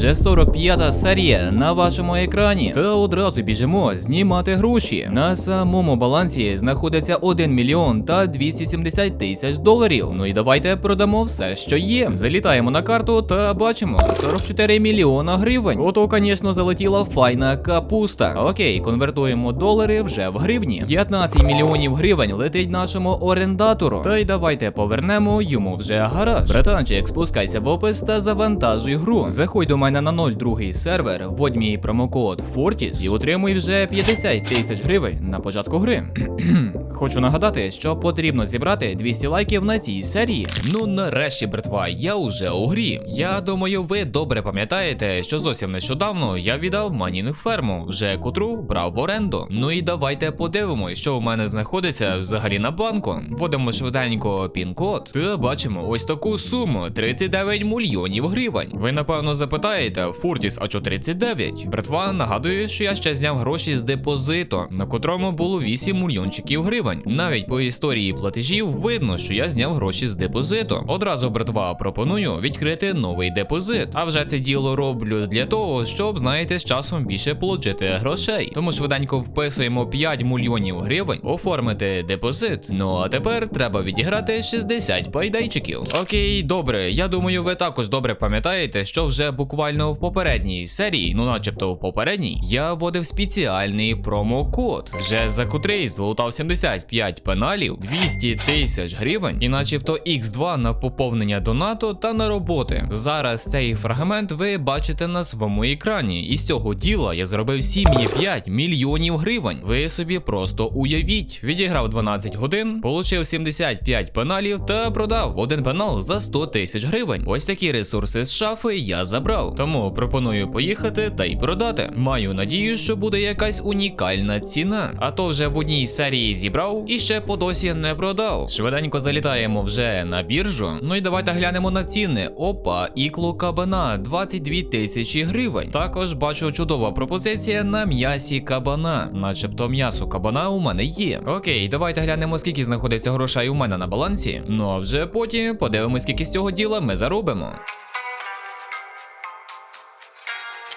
Вже 45-та серія на вашому екрані. Та одразу біжимо знімати гроші. На самому балансі знаходиться 1 мільйон та 270 тисяч доларів. Ну і давайте продамо все, що є. Залітаємо на карту та бачимо 44 мільйона гривень. Ото, звісно, залетіла файна капуста. Окей, конвертуємо долари вже в гривні. 15 мільйонів гривень летить нашому орендатору. Та й давайте повернемо йому вже гараж. Братанчик, спускайся в опис та завантажуй гру. Заходь до мене на 02 сервер, вводь мій промокод Fortis і отримуй вже 50 тисяч гривень на початку гри. Хочу нагадати, що потрібно зібрати 200 лайків на цій серії. Ну нарешті, братва, я уже у грі. Я думаю, ви добре пам'ятаєте, що зовсім нещодавно я віддав манінг ферму, вже котру брав в оренду. Ну і давайте подивимось, що у мене знаходиться взагалі на банку. Вводимо швиденько пін-код та бачимо ось таку суму 39 мільйонів гривень. Ви напевно запитаєте, Фуртіс, а чо 39? Братва, нагадую, що я ще зняв гроші з депозиту, на котрому було 8 мільйончиків гривень. Навіть по історії платежів видно, що я зняв гроші з депозиту. Одразу, братва, пропоную відкрити новий депозит. А вже це діло роблю для того, щоб, знаєте, з часом більше получити грошей. Тому швиденько вписуємо 5 мільйонів гривень, оформити депозит. Ну а тепер треба відіграти 60 пайдайчиків. Окей, добре. Я думаю, ви також добре пам'ятаєте, що вже буквально в попередній серії, ну начебто в попередній, я вводив спеціальний промокод, вже за котрий злутав 75 пеналів, 200 тисяч гривень, і начебто X2 на поповнення донату та на роботи. Зараз цей фрагмент ви бачите на своєму екрані. І з цього діла я зробив 7,5 мільйонів гривень. Ви собі просто уявіть. Відіграв 12 годин, получив 75 пеналів та продав один пенал за 100 тисяч гривень. Ось такі ресурси з шафи я забрав. Тому пропоную поїхати та й продати. Маю надію, що буде якась унікальна ціна. А то вже в одній серії зібрав і ще по досі не продав. Швиденько залітаємо вже на біржу. Ну і давайте глянемо на ціни. Опа, ікло кабана 22 тисячі гривень. Також бачу чудова пропозиція на м'ясі кабана. Начебто м'ясо кабана у мене є. Окей, давайте глянемо, скільки знаходиться грошей у мене на балансі. Ну а вже потім подивимось, скільки з цього діла ми заробимо.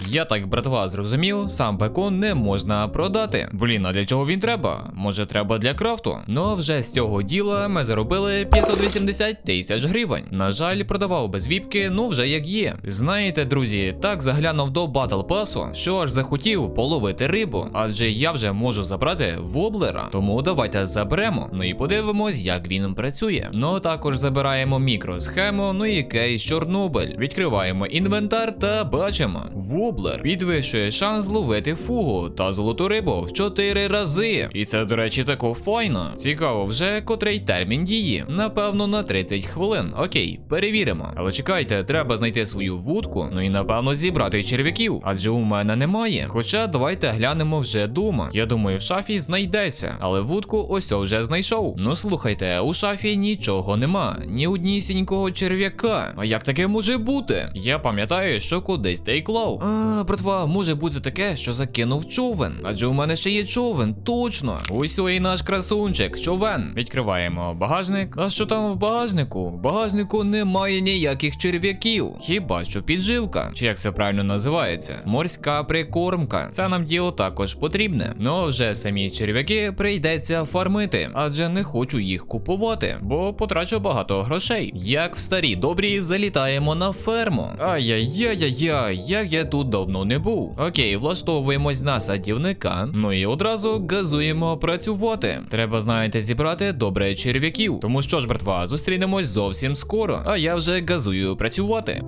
Я так, братва, зрозумів, сам бекон не можна продати. Блін, а для чого він треба? Може, треба для крафту? Ну а вже з цього діла ми заробили 580 тисяч гривень. На жаль, продавав без віпки, ну вже як є. Знаєте, друзі, так заглянув до батл пасу, що аж захотів половити рибу, адже я вже можу забрати воблера. Тому давайте заберемо. Ну і подивимось, як він працює. Ну також забираємо мікросхему, ну і кейс Чорнобиль. Відкриваємо інвентар та бачимо. Воблер підвищує шанс зловити фугу та золоту рибу в 4 рази. І це, до речі, тако файно. Цікаво, вже котрий термін дії. Напевно, на 30 хвилин. Окей, перевіримо. Але чекайте, треба знайти свою вудку, ну і напевно зібрати черв'яків, адже у мене немає. Хоча давайте глянемо вже дома. Я думаю, в шафі знайдеться, але вудку ось вже знайшов. Ну слухайте, у шафі нічого нема, ні однісінького черв'яка. А як таке може бути? Я пам'ятаю, що кудись й клав. А, братва, може бути таке, що закинув човен. Адже у мене ще є човен, точно. Ось і наш красунчик, човен. Відкриваємо багажник. А що там в багажнику? В багажнику немає ніяких черв'яків. Хіба що підживка, чи як це правильно називається? Морська прикормка. Це нам діло також потрібне. Ну вже самі черв'яки прийдеться фармити, адже не хочу їх купувати, бо потрачу багато грошей. Як в старі добрі залітаємо на ферму. Ай-яй-яй-яй, як я тут давно не був. Окей, влаштовуємось на садівника. Ну і одразу газуємо працювати. Треба, знаєте, зібрати добре черв'яків. Тому що ж, братва, зустрінемось зовсім скоро. А я вже газую працювати.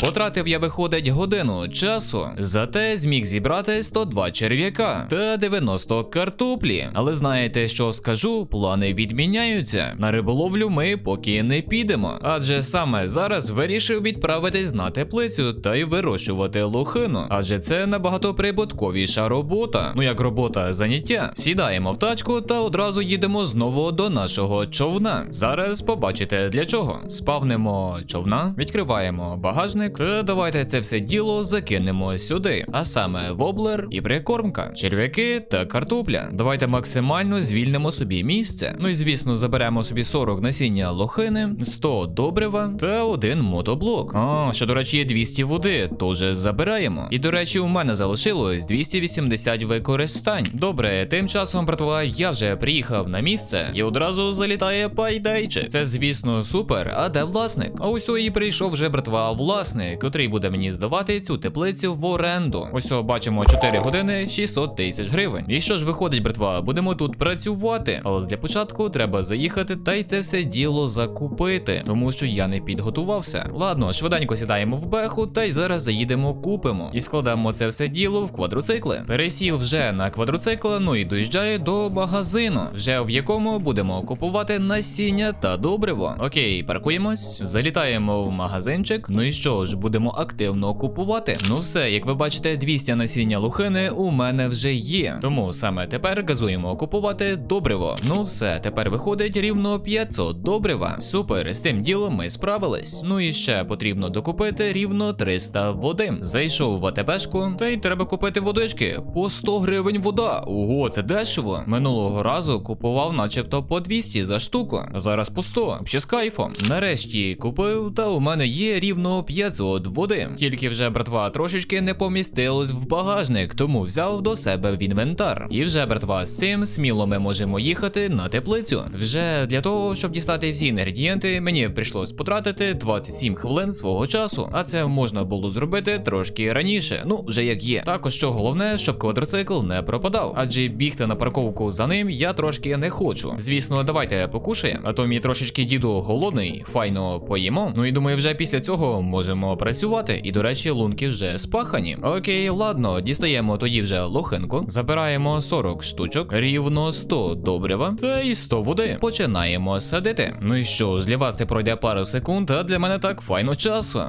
Потратив я, виходить, годину часу, зате зміг зібрати 102 черв'яка та 90 картоплі. Але знаєте, що скажу, плани відміняються. На риболовлю ми поки не підемо. Адже саме зараз вирішив відправитись на теплицю та й вирощувати лохину. Адже це набагато прибутковіша робота. Ну як робота заняття. Сідаємо в тачку та одразу їдемо знову до нашого човна. Зараз побачите для чого. Спавнемо човна, відкриваємо багажник. Багажник. Та давайте це все діло закинемо сюди. А саме воблер і прикормка, черв'яки та картопля. Давайте максимально звільнимо собі місце. Ну і звісно, заберемо собі 40 насіння лохини, 100 добрива та один мотоблок. А, ще, до речі, є 200 води, теж забираємо. І до речі, у мене залишилось 280 використань. Добре, тим часом, братва, я вже приїхав на місце і одразу залітає пайдайчик. Це, звісно, супер. А де власник? А ось і прийшов вже братва власник, котрий буде мені здавати цю теплицю в оренду. Ось бачимо 4 години 600 тисяч гривень. І що ж виходить, братва, будемо тут працювати. Але для початку треба заїхати та й це все діло закупити, тому що я не підготувався. Ладно, швиденько сідаємо в беху та й зараз заїдемо, купимо і складемо це все діло в квадроцикли. Пересів вже на квадроцикл, ну і доїжджаю до магазину, вже в якому будемо купувати насіння та добриво. Окей, паркуємось, залітаємо в магазинчик. Ну і що ж, будемо активно купувати. Ну все, як ви бачите, 200 насіння лухини у мене вже є. Тому саме тепер газуємо купувати добриво. Ну все, тепер виходить рівно 500 добрива. Супер, з цим ділом ми справились. Ну і ще потрібно докупити рівно 300 води. Зайшов в АТБшку, та й треба купити водички. По 100 гривень вода. Ого, це дешево. Минулого разу купував, начебто, по 200 за штуку. Зараз по 100. Ще з кайфом. Нарешті купив, та у мене є рівно 500 води. Тільки вже братва трошечки не помістилось в багажник, тому взяв до себе в інвентар. І вже братва з цим сміло ми можемо їхати на теплицю. Вже для того, щоб дістати всі інгредієнти, мені прийшлось потратити 27 хвилин свого часу, а це можна було зробити трошки раніше. Ну, вже як є. Також що головне, щоб квадроцикл не пропадав, адже бігти на парковку за ним я трошки не хочу. Звісно, давайте покушаємо, а то мій трошечки діду голодний, файно поїмо. Ну і думаю, вже після цього можемо працювати. І до речі, лунки вже спахані. Окей, ладно, дістаємо тоді вже лохинку, забираємо 40 штучок, рівно 100 добрива та й 100 води. Починаємо садити. Ну і що це пройде пару секунд, а для мене так файно часу.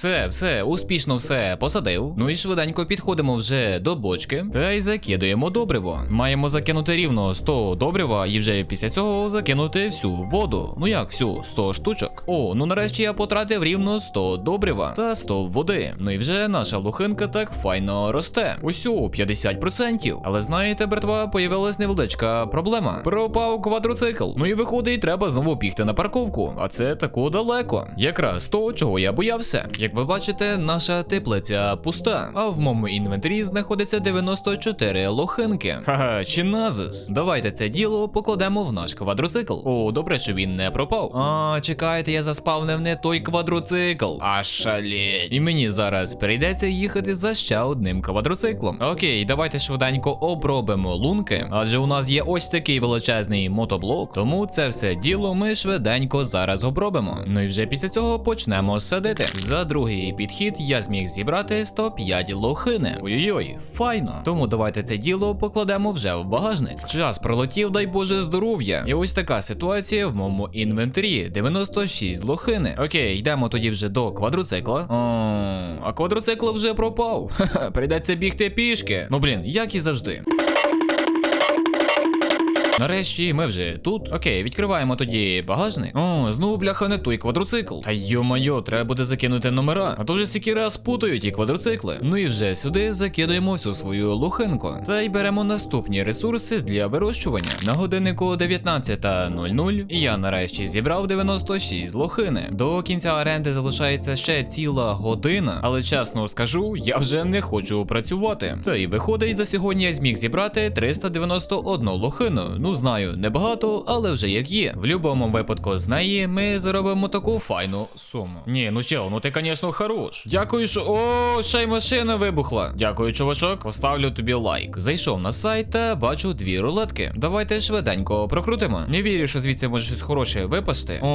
Все, все, успішно все посадив. Ну і швиденько підходимо вже до бочки та й закидуємо добриво. Маємо закинути рівно 100 добрива і вже після цього закинути всю воду. Ну як всю 100 штучок. О, ну нарешті я потратив рівно 100 добрива та 100 води. Ну і вже наша лухинка так файно росте. Усю 50%. Але знаєте, братва, появилась невеличка проблема. Пропав квадроцикл. Ну і виходить, треба знову бігти на парковку. А це тако далеко. Якраз то, чого я боявся. Як ви бачите, наша теплиця пуста, а в моєму інвентарі знаходиться 94 лохинки. Ха-ха, чи назис. Давайте це діло покладемо в наш квадроцикл. О, добре, що він не пропав. А, чекайте, я заспавнив не той квадроцикл. А шалеть. І мені зараз прийдеться їхати за ще одним квадроциклом. Окей, давайте швиденько обробимо лунки, адже у нас є ось такий величезний мотоблок. Тому це все діло ми швиденько зараз обробимо. Ну і вже після цього почнемо садити. За другий підхід я зміг зібрати 105 лохини. Ой-ой-ой, файно. Тому давайте це діло покладемо вже в багажник. Час пролетів, дай Боже здоров'я. І ось така ситуація в моєму інвентарі: 96 лохини. Окей, йдемо тоді вже до квадроцикла. А квадроцикл вже пропав. Прийдеться бігти пішки. Ну блін, як і завжди. Нарешті ми вже тут. Окей, відкриваємо тоді багажник. О, знову бляха не той квадроцикл. Та йо-майо, треба буде закинути номера. А то вже стільки раз путають ті квадроцикли. Ну і вже сюди закидуємо всю свою лухинку. Та й беремо наступні ресурси для вирощування. На годиннику 19.00 я нарешті зібрав 96 лохини. До кінця оренди залишається ще ціла година, але чесно скажу, я вже не хочу працювати. Та й виходить, за сьогодні я зміг зібрати 391 лохину. Ну знаю, небагато, але вже як є. В будь-якому випадку з неї ми заробимо таку файну суму. Ні, ну чел, ну ти, звісно, хорош. Дякую, що. О, ще й машина вибухла. Дякую, чувачок. Поставлю тобі лайк. Зайшов на сайт та бачу дві рулетки. Давайте швиденько прокрутимо. Не вірю, що звідси може щось хороше випасти. О,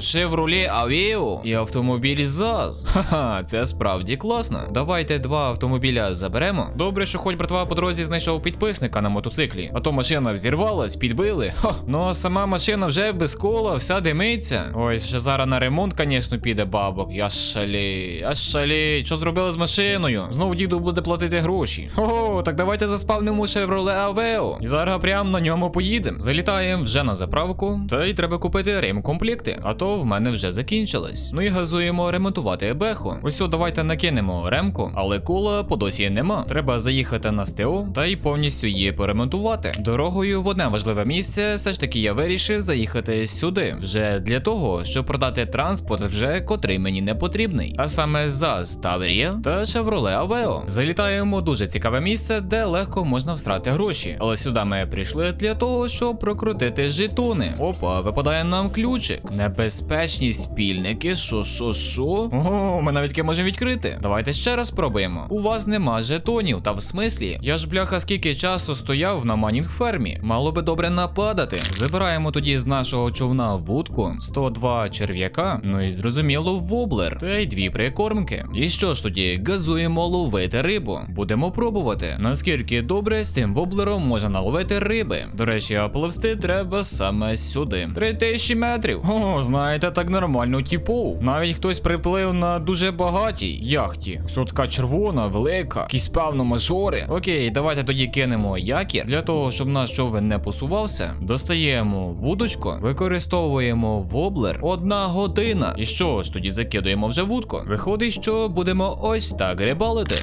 Chevrolet Aveo і автомобіль ЗАЗ. Ха-ха, це справді класно. Давайте два автомобіля заберемо. Добре, що хоч братва по дорозі знайшов підписника на мотоциклі, а то машина взірвалась, підбили. Хо, ну а сама машина вже без кола, вся димиться. Ой, ще зараз на ремонт, звісно, піде бабок. Я шалі, я шалі. Що зробили з машиною? Знову діду буде платити гроші. Ого, так давайте заспавнимо Chevrolet Aveo. І зараз прямо на ньому поїдемо. Залітаємо вже на заправку. Та й треба купити ремкомплекти, а то в мене вже закінчилось. Ну і газуємо ремонтувати беху. Ось давайте накинемо ремку, але кола по досі нема. Треба заїхати на СТО та й повністю її поремонтувати. Дорогою в одне важливе місце, все ж таки я вирішив заїхати сюди, вже для того, щоб продати транспорт, вже котрий мені не потрібний. А саме за Ставрія та Chevrolet Aveo. Залітаємо дуже цікаве місце, де легко можна всрати гроші. Але сюди ми прийшли для того, щоб прокрутити жетони. Опа, випадає нам ключик. Небезпечні спільники. Шо, шо, шо? Ого, ми навіть можемо відкрити. Давайте ще раз спробуємо. У вас нема жетонів, та в смислі. Я ж бляха скільки часу стояв на манінг фермі. Мало би добре нападати. Забираємо тоді з нашого човна вудку 102 черв'яка. Ну і зрозуміло, воблер. Та й дві прикормки. І що ж тоді, газуємо ловити рибу. Будемо пробувати. Наскільки добре з цим воблером можна наловити риби. До речі, а пливсти треба саме сюди. 3000 метрів. О, знаєте, так нормально тіпов. Навіть хтось приплив на дуже багатій яхті. Все така червона, велика, якісь певно мажори. Окей, давайте тоді кинемо якір. Для того, щоб наш човен не посувався, достаємо вудочку, використовуємо воблер. Одна година. І що ж, тоді закидуємо вже вудку. Виходить, що будемо ось так рибалити.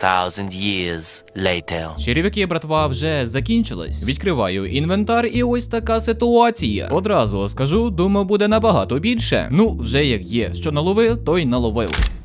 2,000 years later. Черевики, братва, вже закінчились. Відкриваю інвентар, і ось така ситуація. Одразу скажу, думаю, буде набагато більше. Ну, вже як є, що наловив, то й наловив.